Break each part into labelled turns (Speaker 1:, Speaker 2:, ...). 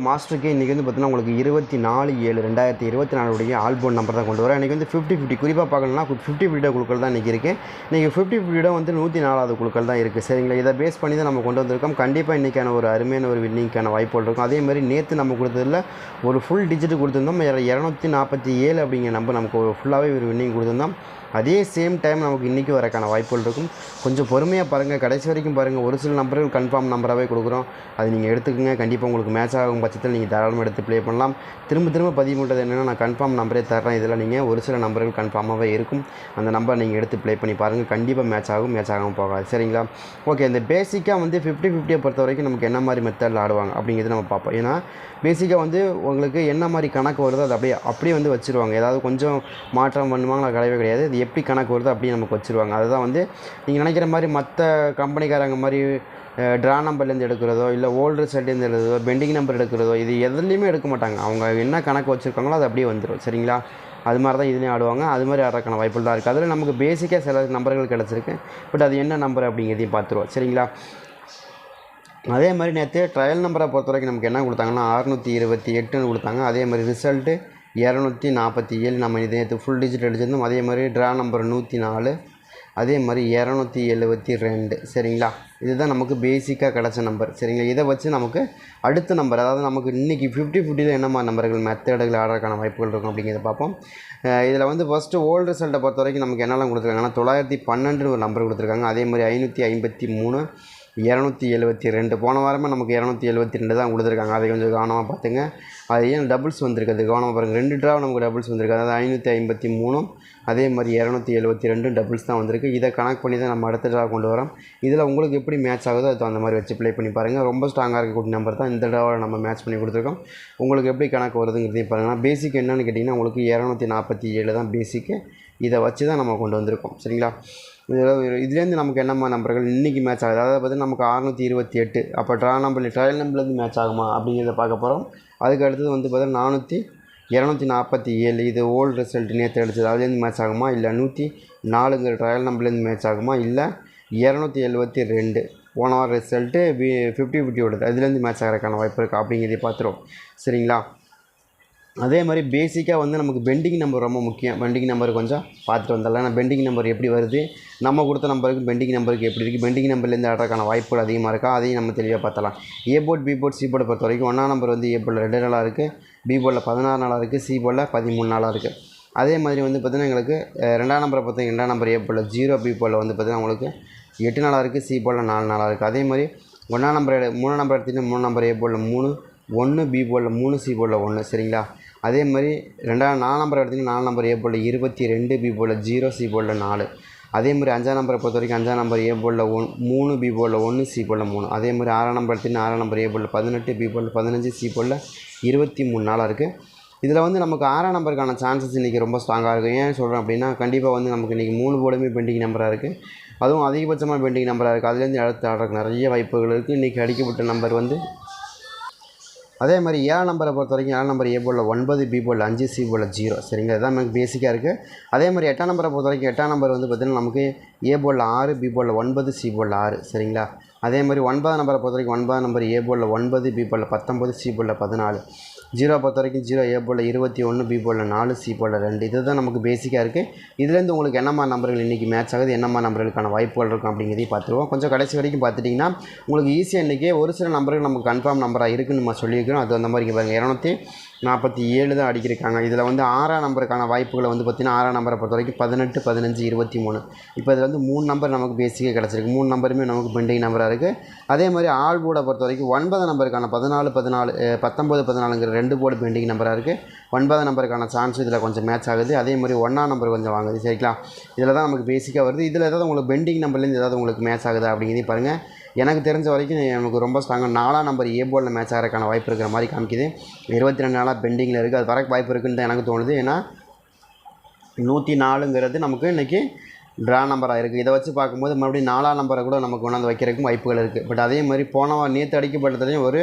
Speaker 1: மாஸ்டருக்கு இன்றைக்கி வந்து பார்த்தீங்கன்னா உங்களுக்கு இருபத்தி நாலு ஏழு ரெண்டாயிரத்தி இருபத்தி நாலுடைய ஆல்போன் நம்பர் தான் கொண்டு வரேன் இன்றைக்கி வந்து ஃபிஃப்டி ஃபிஃப்டி குறிப்பாக பார்க்கணும்னா ஃபிஃப்டி ஃபிஃப்டி குழுக்கள் தான் இன்றைக்கி இருக்குது இன்றைக்கி ஃபிஃப்டி ஃபிஃப்டியோட வந்து நூற்றி நாலாவது குழுக்கள் தான் இருக்குது சரிங்களா? இதை பேஸ் பண்ணி தான் நம்ம கொண்டு வந்திருக்கோம். கண்டிப்பாக இன்றைக்கான ஒரு அருமையான ஒரு வின்னிங்க்கான வாய்ப்புகள் இருக்கும். அதே மாதிரி நேற்று நம்ம கொடுத்ததில் ஒரு ஃபுல் டிஜிட் கொடுத்துருந்தோம். இரநூத்தி நாற்பத்தி ஏழு அப்படிங்கிற நம்பர் நமக்கு ஒரு ஃபுல்லாகவே ஒரு வின்னிங் கொடுத்துருந்தோம். அதே சேம் டைம் நமக்கு இன்றைக்கி வரக்கான வாய்ப்புகள் இருக்கும். கொஞ்சம் பொறுமையாக பாருங்கள் கடைசி வரைக்கும் பாருங்கள் ஒரு சில நம்பர்கள் கன்ஃபார்ம் நம்பராகவே கொடுக்குறோம். அது நீங்கள் எடுத்துக்கோங்க. கண்டிப்பாக உங்களுக்கு மேட்ச் ஆகும். பட்சத்தில் நீங்கள் தாராளமாக எடுத்து ப்ளே பண்ணலாம். திரும்ப திரும்ப பதிவு பண்ணுறது என்னென்னா நான் கன்ஃபார்ம் நம்பரே தர்றேன். இதில் நீங்கள் ஒரு சில நம்பர்கள் கன்ஃபார்மாகவே இருக்கும். அந்த நம்பர் நீங்கள் எடுத்து ப்ளே பண்ணி பாருங்கள் கண்டிப்பாக மேட்ச் ஆகும் மேட்ச் ஆகாமல் போகாது. சரிங்களா? ஓகே இந்த பேசிக்காக வந்து ஃபிஃப்டி ஃபிஃப்டியை பொறுத்த வரைக்கும் நமக்கு என்ன மாதிரி மெத்தடில் ஆடுவாங்க அப்படிங்கிறது நம்ம பார்ப்போம். ஏன்னா பேசிக்காக வந்து உங்களுக்கு என்ன மாதிரி கணக்கு வருதோ அது அப்படியே அப்படியே வந்து வச்சுருவாங்க. ஏதாவது கொஞ்சம் மாற்றம் பண்ணுவாங்களா? கிடையவே கிடையாது. இது எப்படி கணக்கு வருதோ அப்படியே நமக்கு வச்சுருவாங்க. அதுதான் வந்து நீங்கள் நினைக்கிற மாதிரி மற்ற கம்பெனிக்காரங்க மாதிரி ட்ரா நம்பர்லேருந்து எடுக்கிறதோ இல்லை ஓல்டு ரிசல்ட்லேருந்து எடுக்கிறதோ பெண்டிங் நம்பர் எடுக்கிறதோ இது எதுலேயுமே எடுக்க மாட்டாங்க. அவங்க என்ன கணக்கு வச்சுருக்காங்களோ அது அப்படியே வந்துடும் சரிங்களா? அது மாதிரி தான் இதுலேயும் ஆடுவாங்க. அது மாதிரி ஆடுறதுக்கான வாய்ப்புகள் தான் இருக்குது அதில் நமக்கு பேசிக்காக சில நம்பர்கள் கிடச்சிருக்கு. பட் அது என்ன நம்பர் அப்படிங்கிறதையும் பார்த்துருவோம். சரிங்களா? அதே மாதிரி நேற்று ட்ரையல் நம்பரை பொறுத்த வரைக்கும் நமக்கு என்ன கொடுத்தாங்கன்னா அறுநூற்றி இருபத்தி எட்டுன்னு கொடுத்தாங்க. அதே மாதிரி ரிசல்ட்டு இரநூத்தி நாற்பத்தி ஏழு நம்ம இது நேற்று ஃபுல் டிஜிட் அடிச்சிருந்தோம். அதே மாதிரி ட்ரா நம்பர் நூற்றி நாலு அதே மாதிரி இரநூத்தி எழுபத்தி ரெண்டு. சரிங்களா? இதுதான் நமக்கு பேசிக்காக கிடச்ச நம்பர் சரிங்களா? இதை வச்சு நமக்கு அடுத்த நம்பர் அதாவது நமக்கு இன்றைக்கி ஃபிஃப்டி ஃபிஃப்டியில் என்ன மாதிரி நம்பர்கள் மெத்தடுகள் ஆடுறதுக்கான வாய்ப்புகள் இருக்கும் அப்படிங்கிறத பார்ப்போம். இதில் வந்து ஃபஸ்ட்டு ஓல்டு ரிசல்ட்டை பொறுத்த வரைக்கும் நமக்கு என்னெல்லாம் கொடுத்துருக்காங்கன்னா தொள்ளாயிரத்தி பன்னெண்டுன்னு ஒரு நம்பர் கொடுத்துருக்காங்க. அதே மாதிரி ஐநூற்றி ஐம்பத்தி மூணு இரநூத்தி எழுபத்தி ரெண்டு. போன வாரமே நமக்கு இரநூத்தி எழுபத்தி ரெண்டு தான் கொடுத்துருக்காங்க. அதை கொஞ்சம் கவனமாக பார்த்துங்க. அது ஏன் டபுள்ஸ் வந்திருக்குது? கவனமாக பாருங்கள் ரெண்டு ட்ரா நமக்கு டபுள்ஸ் வந்திருக்கு. அதாவது ஐநூற்றி ஐம்பத்தி மூணும். அதே மாதிரி இரநூத்தி எழுபத்தி ரெண்டும் டபுள்ஸ் தான் வந்திருக்கு. இதை கனெக்ட் பண்ணி தான் நம்ம அடுத்த ட்ரா கொண்டு வரோம். இதில் உங்களுக்கு எப்படி மேட்ச் ஆகுதோ அது அந்த மாதிரி வச்சு ப்ளே பண்ணி பாருங்கள் ரொம்ப ஸ்ட்ராங்காக இருக்கக்கூடிய நம்பர் தான் இந்த ட்ராவில் நம்ம மேட்ச் பண்ணி கொடுத்துருக்கோம். உங்களுக்கு எப்படி கணக்கு வருதுங்கிறதையும் பாருங்கள் பேசிக் என்னென்னு கேட்டிங்கன்னா உங்களுக்கு இரநூத்தி நாற்பத்தி ஏழு தான் பேசிக்கு இதை வச்சு தான் நம்ம கொண்டு வந்திருக்கோம். சரிங்களா? இதில் இதுலேருந்து நமக்கு என்னம்மா நம்பர்கள்? இன்றைக்கி மேட்ச் ஆகுது. அதாவது பார்த்து நமக்கு அறநூற்றி இருபத்தி எட்டு. அப்போ ட்ரா நம்பர் ட்ரையல் நம்பர்லேருந்து மேட்ச் ஆகுமா அப்படிங்கிறத பார்க்க போகிறோம் அதுக்கு அடுத்தது வந்து பார்த்தீங்கன்னா நானூற்றி இரநூத்தி நாற்பத்தி ஏழு. இது ஓல்டு ரிசல்ட் நேற்று அடிச்சது. அதுலேருந்து மேட்ச் ஆகுமா? இல்லை நூற்றி நாலுங்கிற ட்ரையல் நம்பர்லேருந்து மேட்ச் ஆகுமா? இல்லை இரநூத்தி எழுபத்தி ரெண்டு. போன வாரம் ரிசல்ட்டு வி ஃபிஃப்டி விடுது அதுலேருந்து மேட்ச் ஆகிறதுக்கான வாய்ப்பு இருக்குது அப்படிங்கிறதை பார்த்துருவோம். சரிங்களா? அதே மாதிரி பேசிக்காக வந்து நமக்கு பெண்டிங் நம்பர் ரொம்ப முக்கியம். பெண்டிங் நம்பர் கொஞ்சம் பார்த்துட்டு வந்துடலாம் ஏன்னா பெண்டிங் நம்பர் எப்படி வருது? நம்ம கொடுத்த நம்பருக்கு பெண்டிங் நம்பருக்கு எப்படி இருக்குது பெண்டிங் நம்பர்லேருந்து ஆடுறதுக்கான வாய்ப்புகள் அதிகமாக இருக்கா? அதையும் நம்ம தெளிவாக பார்த்தலாம் A board B board C போர்டை பொறுத்த வரைக்கும் ஒன்றாம் நம்பர் வந்து ஏ போர்டில் ரெண்டு நாளாக இருக்குது பி போர்டில் பதினாறு நாளாக இருக்குது சி போர்டில் பதிமூணு நாளாக இருக்குது அதே மாதிரி வந்து பார்த்திங்கன்னா எங்களுக்கு ரெண்டாம் நம்பரை பார்த்தா ரெண்டாம் நம்பர் ஏ போர்டில் ஜீரோ பி போல் வந்து பார்த்திங்கன்னா உங்களுக்கு எட்டு நாளாக இருக்குது சி போல் நாலு நாளாக இருக்குது அதே மாதிரி ஒன்றாம் நம்பர் மூணாம் நம்பர் எடுத்துகிட்டு மூணு நம்பர் ஏ போல் மூணு ஒன்று பி போர்டில் மூணு சி போர்டில் ஒன்று சரிங்களா? அதே மாதிரி ரெண்டாவது நாலு நம்பர் எடுத்திங்கன்னா நாலு நம்பர் ஏ போர்டில் இருபத்தி ரெண்டு பி போர்டில் ஜீரோ சி போர்டில் நாலு. அதே மாதிரி அஞ்சாம் நம்பரை பொறுத்த வரைக்கும் அஞ்சாம் நம்பர் ஏ போலில் ஒன் மூணு பி போலில் ஒன்று சி போர்டில் மூணு. அதே மாதிரி ஆறாம் நம்பர் எடுத்திங்கன்னா ஆறாம் நம்பர் ஏ போர்டில் பதினெட்டு பி போர்டில் பதினஞ்சு சி போலில் இருபத்தி மூணு நாளாக இருக்குது இதில் வந்து நமக்கு ஆறாம் நம்பருக்கான சான்சஸ் இன்றைக்கி ரொம்ப ஸ்ட்ராங்காக இருக்குது ஏன் சொல்கிறேன் அப்படின்னா கண்டிப்பாக வந்து நமக்கு இன்றைக்கி மூணு போர்டுமே பெண்டிங் நம்பராக இருக்குது அதுவும் அதிகபட்சமாக பெண்டிங் நம்பராக இருக்குது அதுலேருந்து அடுத்து ஆடுறதுக்கு நிறைய வாய்ப்புகள் இருக்குது இன்றைக்கி அடிக்கப்பட்ட நம்பர் வந்து அதே மாதிரி ஏழாம் நம்பரை பொறுத்த வரைக்கும் ஏழாம் நம்பர் ஏ போல் ஒன்பது பி போல் அஞ்சு சி போல் ஜீரோ சரிங்க இதுதான் நமக்கு பேசிக்காக இருக்குது அதே மாதிரி எட்டாம் நம்பரை பொறுத்த வரைக்கும் எட்டாம் நம்பர் வந்து பார்த்திங்கன்னா நமக்கு ஏ போல் ஆறு பி போல் ஒன்பது சி போல் ஆறு. சரிங்களா? அதே மாதிரி ஒன்பதாம் நம்பரை பொறுத்த வரைக்கும் ஒன்பதாம் நம்பர் ஏ போல் ஒன்பது பி போல் பத்தொம்பது சி போல் பதினாலு. ஜீரோ பொறுத்த வரைக்கும் ஜீரோ ஏ போல் இருபத்தி ஒன்று பி போல் நாலு சி போல் ரெண்டு. இது தான் நமக்கு பேசிக்காக இருக்குது இதுலேருந்து உங்களுக்கு என்னம்மா நம்பர்கள் இன்றைக்கி மேட்ச் ஆகுது என்னம்மா நம்பர்களுக்கான வாய்ப்புகள் இருக்கும் அப்படிங்கிறதையும் பார்த்துருவோம். கொஞ்சம் கடைசி வரைக்கும் பார்த்துட்டிங்கன்னா உங்களுக்கு ஈஸியாக இன்றைக்கி ஒரு சில நம்பர்கள் நமக்கு கன்ஃபார்ம் நம்பராக இருக்குன்னு நம்ம சொல்லியிருக்கிறோம். அது அந்த மாதிரி இங்கே பாருங்கள் இரநூத்தி நாற்பத்தி ஏழு தான் அடிக்கிருக்காங்க. இதில் வந்து ஆறாம் நம்பருக்கான வாய்ப்புகளை வந்து பார்த்திங்கன்னா ஆறாம் நம்பரை பொறுத்த வரைக்கும் பதினெட்டு பதினஞ்சு இருபத்தி மூணு. இப்போ இதில் வந்து மூணு நம்பர் நமக்கு பேசிக்காக கிடச்சிருக்கு. மூணு நம்பருமே நமக்கு பெண்டிங் நம்பராக இருக்குது அதே மாதிரி ஆள் போர்டை பொறுத்த வரைக்கும் ஒன்பது நம்பருக்கான பதினாலு பதினாலு பத்தொம்பது பதினாலுங்கிற ரெண்டு போர்டு பெண்டிங் நம்பராக இருக்குது ஒன்பது நம்பருக்கான சான்ஸ் இதில் கொஞ்சம் மேட்ச் ஆகுது. அதே மாதிரி ஒன்றாம் நம்பர் கொஞ்சம் வாங்குது. சரிங்களா? இதில் தான் நமக்கு பேசிக்காக வருது. இதில் ஏதாவது உங்களுக்கு பெண்டிங் நம்பர்லேருந்து ஏதாவது உங்களுக்கு மேட்ச் ஆகுதா அப்படிங்கிறதையும் பாருங்கள் எனக்கு தெரிஞ்ச வரைக்கும் எனக்கு ரொம்ப ஸ்ட்ராங்காக நாலாம் நம்பர் ஏ போலில் மேட்ச் ஆகிறதுக்கான வாய்ப்பு இருக்கிற மாதிரி காமிக்குது. இருபத்தி ரெண்டு நாளாக பெண்டிங்கில் இருக்குது அது வரக்கு வாய்ப்பு இருக்குன்னு தான் எனக்கு தோணுது. ஏன்னா நூற்றி நாலுங்கிறது நமக்கு இன்றைக்கி ட்ரா நம்பராக இருக்குது இதை வச்சு பார்க்கும்போது மறுபடியும் நாலாம் நம்பரை கூட நமக்கு கொண்டாந்து வைக்கிறதுக்கும் வாய்ப்புகள் இருக்குது பட் அதே மாதிரி போன நேற்று அடிக்கப்பட்டதுலேயும் ஒரு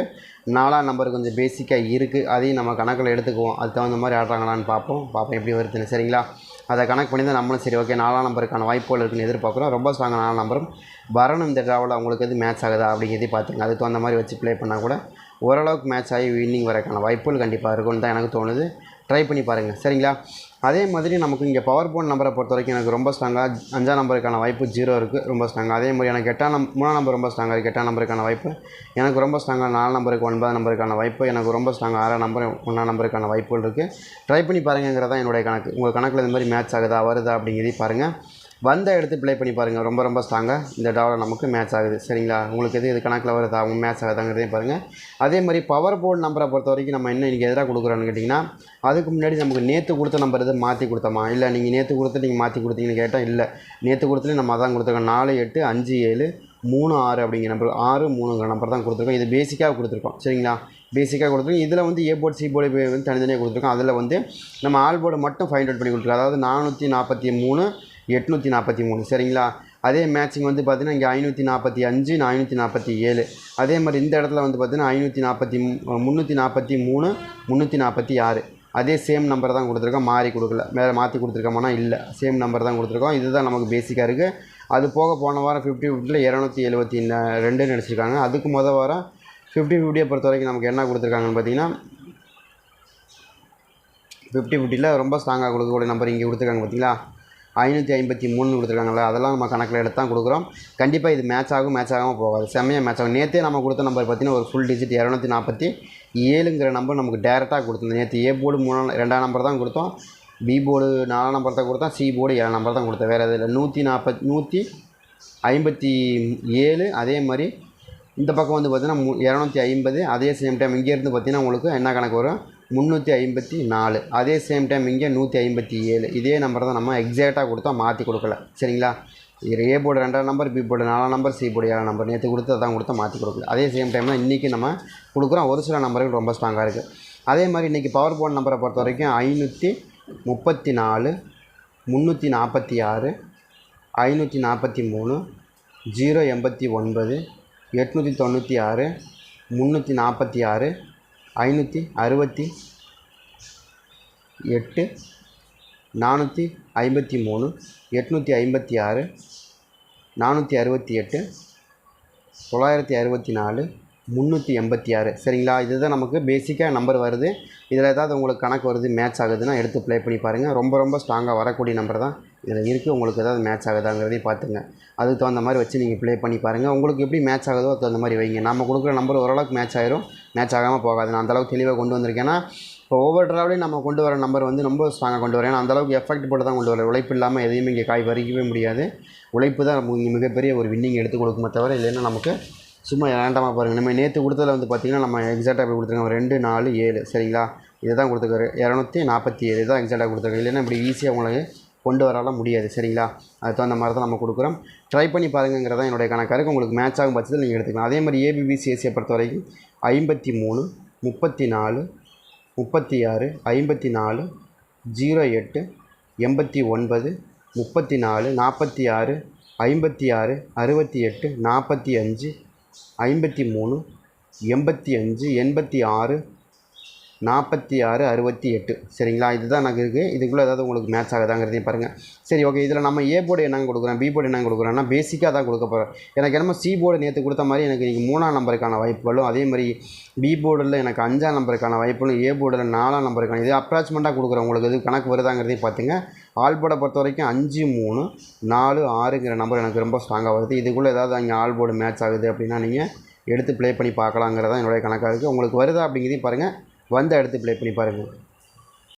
Speaker 1: நாலாம் நம்பர் கொஞ்சம் பேசிக்காக இருக்குது அதையும் நம்ம கணக்கில் எடுத்துக்குவோம். அதுக்கு தகுந்த மாதிரி ஆடுறாங்களான்னு பார்ப்போம். பார்ப்போம் எப்படி வருதுன்னு. சரிங்களா? அதை கணக்கு பண்ணி தான் நம்மளும் சரி ஓகே நாலாம் நம்பருக்கான வாய்ப்புகள் இருக்குன்னு எதிர்பார்க்குறோம். ரொம்ப ஸ்ட்ராங்காக நாலாம் நம்பரும். வரணும் இந்த ட்ராவில் அவங்களுக்கு எது மேட்ச் ஆகுதா அப்படிங்கிறதையும் பார்த்துங்க அதுக்கு தகுந்த மாதிரி வச்சு ப்ளே பண்ணால் கூட ஓரளவுக்கு மேட்ச் ஆகி வின்னிங் வரக்கான வாய்ப்புகள் கண்டிப்பாக இருக்கும்னு தான் எனக்கு தோணுது. ட்ரை பண்ணி பாருங்கள் சரிங்களா? அதே மாதிரி நமக்கு இங்கே பவர் போன் நம்பரை பொறுத்த வரைக்கும் எனக்கு ரொம்ப ஸ்ட்ராங்காக அஞ்சாம் நம்பருக்கான வாய்ப்பு ஜீரோ இருக்குது ரொம்ப ஸ்ட்ராங்காக அதே மாதிரி எனக்கு எட்டாம் நம் மூணாம் நம்பர் ரொம்ப ஸ்ட்ராங்காக இருக்குது எட்டாம் நம்பருக்கான வாய்ப்பு எனக்கு ரொம்ப ஸ்ட்ராங்காக நாலு நம்பருக்கு ஒன்பதாம் நம்பருக்கான வாய்ப்பு எனக்கு ரொம்ப ஸ்ட்ராங்காக ஆறாம் நம்பர் ஒன்றாம் நம்பருக்கான வாய்ப்புகள் இருக்குது ட்ரை பண்ணி பாருங்கிறதான் என்னுடைய கணக்கு. உங்கள் கணக்கில் இந்த மாதிரி மேட்ச் ஆகுதா வருதா அப்படிங்கிறதையும் பாருங்கள் வந்த எடுத்து ப்ளே பண்ணி பாருங்கள் ரொம்ப ரொம்ப ஸ்ட்ராங்காக இந்த டாவில் நமக்கு மேட்ச் ஆகுது. சரிங்களா? உங்களுக்கு எது இது கணக்கில் வருதா அவங்க மேட்ச் ஆகுதாங்கிறதையும் பாருங்கள் அதே மாதிரி பவர் போர்டு நம்பரை பொறுத்த வரைக்கும் நம்ம என்ன இன்றைக்கி எதிராக கொடுக்குறோன்னு கேட்டிங்கன்னா அதுக்கு முன்னாடி நமக்கு நேற்று கொடுத்த நம்பர் எது மாற்றி கொடுத்தோமா? இல்லை நீங்கள் நேற்று கொடுத்து நீங்கள் மாற்றி கொடுத்தீங்கன்னு கேட்டால் இல்லை. நேற்று கொடுத்துலேயும் நம்ம அதான் கொடுத்துருக்கோம். நாலு எட்டு அஞ்சு ஏழு மூணு ஆறு அப்படிங்கிற நம்பர் ஆறு மூணுங்கிற நம்பர் தான் கொடுத்துருக்கோம். இது பேசிக்காக கொடுத்துருக்கோம். சரிங்களா? பேசிக்காக கொடுத்துருக்கோம். இதில் வந்து ஏ போர்டு சி போர்டு வந்து தனித்தனியாக கொடுத்துருக்கோம். அதில் வந்து நம்ம ஆல் போர்டு மட்டும் ஃபைண்ட் அவுட் பண்ணி கொடுத்துருக்கோம். அதாவது நானூற்றி நாற்பத்தி மூணு எட்நூற்றி நாற்பத்தி மூணு சரிங்களா? அதே மேட்சிங் வந்து பார்த்திங்கன்னா இங்கே ஐநூற்றி நாற்பத்தி அஞ்சு ஐநூற்றி நாற்பத்தி ஏழு. அதே மாதிரி இந்த இடத்துல வந்து பார்த்தீங்கன்னா ஐநூற்றி நாற்பத்தி முந்நூற்றி நாற்பத்தி மூணு முந்நூற்றி நாற்பத்தி ஆறு. அதே சேம் நம்பர் தான் கொடுத்துருக்கோம். மாறி கொடுக்கல. வேறு மாற்றி கொடுத்துருக்கோம்னா இல்லை. சேம் நம்பர் தான் கொடுத்துருக்கோம். இதுதான் நமக்கு பேசிக்காக இருக்குது அது போக போன வாரம் ஃபிஃப்டி ஃபிஃப்டியில் இரநூத்தி எழுபத்தி ரெண்டு நடிச்சிருக்காங்க அதுக்கு மொதல் வாரம் ஃபிஃப்டி ஃபிஃப்டியை பொறுத்த வரைக்கும் நமக்கு என்ன கொடுத்துருக்காங்கன்னு பார்த்தீங்கன்னா ஃபிஃப்டி ஃபிஃப்டியில் ரொம்ப ஸ்ட்ராங்காக கொடுக்கக்கூடிய நம்பர் இங்கே கொடுத்துருக்காங்க பார்த்தீங்களா ஐநூற்றி ஐம்பத்தி மூணு கொடுத்துருக்காங்களா அதெல்லாம் நம்ம கணக்கில் எடுத்து தான் கொடுக்குறோம். கண்டிப்பாக இது மேட்ச் ஆகும் மேட்ச் ஆகாமல் போகாது. செம்மையாக மேட்ச் ஆகும். நேற்றே நம்ம கொடுத்த நம்பர் பார்த்தீங்கன்னா ஒரு ஃபுல் டிஜிட் இரநூத்தி நாற்பத்தி ஏழுங்கிற நம்பர் நமக்கு டேரெக்டாக கொடுத்துருந்தோம். நேற்று ஏ போர்டு மூணு ரெண்டாம் நம்பர் தான் கொடுத்தோம். பி போர்டு நாலாம் நம்பர் தான் கொடுத்தோம். சி போர்டு ஏழாம் நம்பர் தான் கொடுத்தோம். வேறு எதுவும் இல்லை. நூற்றி நாற்பத் நூற்றி ஐம்பத்தி ஏழு அதே மாதிரி இந்த பக்கம் வந்து பார்த்திங்கன்னா மு இரநூத்தி ஐம்பது அதே சேம் டைம் இங்கேருந்து பார்த்தீங்கன்னா உங்களுக்கு என்ன கணக்கு வரும்? முந்நூற்றி ஐம்பத்தி நாலு. அதே சேம் டைம் இங்கே நூற்றி ஐம்பத்தி ஏழு. இதே நம்பர் தான் நம்ம எக்ஸாக்டாக கொடுத்தா மாற்றி கொடுக்கல. சரிங்களா? இது ஏ போர்டு ரெண்டாம் நம்பர் பி போர்டு நாலாம் நம்பர் சி போர்டு ஏழாம் நம்பர் நேற்று கொடுத்து அதான் கொடுத்தா மாற்றி கொடுக்கல. அதே சேம் டைம் தான் இன்றைக்கி நம்ம கொடுக்குறோம். ஒரு சில நம்பர்கள் ரொம்ப ஸ்ட்ராங்காக இருக்குது அதே மாதிரி இன்றைக்கி பவர் போர்டு நம்பரை பொறுத்த வரைக்கும் ஐநூற்றி முப்பத்தி நாலு முந்நூற்றி நாற்பத்தி ஆறு ஐநூற்றி நாற்பத்தி மூணு ஜீரோ எண்பத்தி ஒன்பது எட்நூற்றி தொண்ணூற்றி ஆறு முந்நூற்றி நாற்பத்தி ஆறு ஐநூற்றி அறுபத்தி எட்டு நானூற்றி ஐம்பத்தி மூணு எட்நூற்றி ஐம்பத்தி ஆறு நானூற்றி அறுபத்தி எட்டு தொள்ளாயிரத்தி அறுபத்தி நாலு முந்நூற்றி எண்பத்தி ஆறு. சரிங்களா? இதுதான் நமக்கு பேசிக்காக நம்பர் வருது. இதில் ஏதாவது உங்களுக்கு கணக்கு வருது மேட்ச் ஆகுதுன்னா எடுத்து ப்ளே பண்ணி பாருங்கள் ரொம்ப ரொம்ப ஸ்ட்ராங்காக வரக்கூடிய நம்பர் தான். இதில் இருக்குது. உங்களுக்கு ஏதாவது மேட்ச் ஆகுதாங்கிறதையும் பார்த்துங்க. அதுக்கு தகுந்த மாதிரி வச்சு நீங்கள் ப்ளே பண்ணி பாருங்கள் உங்களுக்கு எப்படி மேட்ச் ஆகுதோ அதுக்கு தகுந்த மாதிரி வைங்க. நம்ம கொடுக்குற நம்பர் ஓரளவுக்கு மேட்ச் ஆயிரும். மேட்ச் ஆகாமல் போகாது. நான் அந்தளவுக்கு தெளிவாக கொண்டு வந்திருக்கேன்னா இப்போ ஒவ்வொரு ட்ராவலையும் நம்ம கொண்டு வர நம்பர் வந்து ரொம்ப ஸ்ட்ராங்காக கொண்டு வரேன் ஏன்னா அந்தளவுக்கு எஃபெக்ட் போட்டு தான் கொண்டு வரேன் உழைப்பு இல்லாமல் எதையுமே இங்கே காய் பறிக்கவே முடியாது. உழைப்பு தான் நமக்கு இங்கே மிகப்பெரிய ஒரு வின்னிங் எடுத்து கொடுக்குமே தவிர இல்லைன்னா நமக்கு சும்மா ஏண்டாமல் பாருங்கள் நம்ம நேற்று கொடுத்ததில் வந்து பார்த்திங்கன்னா நம்ம எக்ஸாக்டாக போய் கொடுத்துருக்கோம் ரெண்டு நாலு ஏழு. சரிங்களா? இதை தான் கொடுத்துருக்காரு. இரநூத்தி நாற்பத்தி ஏழு தான் எக்ஸாக்டாக கொடுத்துருக்காரு. இல்லைன்னா இப்படி ஈஸியாக உங்களுக்கு கொண்டு வரலாம் முடியாது சரிங்களா? அது தகுந்த மாதிரி தான் நம்ம கொடுக்குறோம். ட்ரை பண்ணி பாருங்கிறதான் என்னுடைய கணக்காக இருக்குது உங்களுக்கு மேட்ச் ஆகும் பட்சத்தில் நீங்கள் எடுத்துக்கலாம். அதே மாதிரி ஏபிபிசிஎஸ்சியை பொறுத்த வரைக்கும் ஐம்பத்தி மூணு முப்பத்தி நாலு முப்பத்தி ஆறு ஐம்பத்தி நாலு ஜீரோ எட்டு எண்பத்தி ஒன்பது முப்பத்தி நாலு நாற்பத்தி ஆறு ஐம்பத்தி ஆறு அறுபத்தி எட்டு நாற்பத்தி அஞ்சு ஐம்பத்தி மூணு எண்பத்தி அஞ்சு எண்பத்தி ஆறு நாற்பத்தி ஆறு அறுபத்தி எட்டு. சரிங்களா? இதுதான் எனக்கு இருக்குது இதுக்குள்ளே ஏதாவது உங்களுக்கு மேட்ச் ஆகுதாங்கிறதையும் பாருங்கள் சரி ஓகே இதில் நம்ம ஏ போர்டு என்னங்க கொடுக்குறோம்? பி போர்டு என்னங்க கொடுக்குறோம்னா பேசிக்காக தான் கொடுக்க போகிறோம் எனக்கு என்னமோ சி போர்டு நேற்று கொடுத்த மாதிரி எனக்கு இன்றைக்கி மூணாம் நம்பருக்கான வாய்ப்புகளும் அதே மாதிரி பி போர்டில் எனக்கு அஞ்சாம் நம்பருக்கான வாய்ப்புகளும் ஏ போர்டில் நாலாம் நம்பருக்கான இது அப்ராச்மெண்ட்டாக கொடுக்குறோம் உங்களுக்கு. இது கணக்கு வருதாங்கிறதையும் பார்த்துங்க ஆல் போர்டை பொறுத்த வரைக்கும் அஞ்சு மூணு நாலு ஆறுங்கிற நம்பர் எனக்கு ரொம்ப ஸ்ட்ராங்காக வருது. இதுக்குள்ளே ஏதாவது அங்கே ஆல் போர்டு மேட்ச் ஆகுது அப்படின்னா நீங்கள் எடுத்து ப்ளே பண்ணி பார்க்கலாங்கிறதான் என்னுடைய கணக்காக இருக்குது உங்களுக்கு வருதா அப்படிங்கிறதையும் பாருங்கள் வந்த இடத்து ப்ளே பண்ணி பாருங்கள்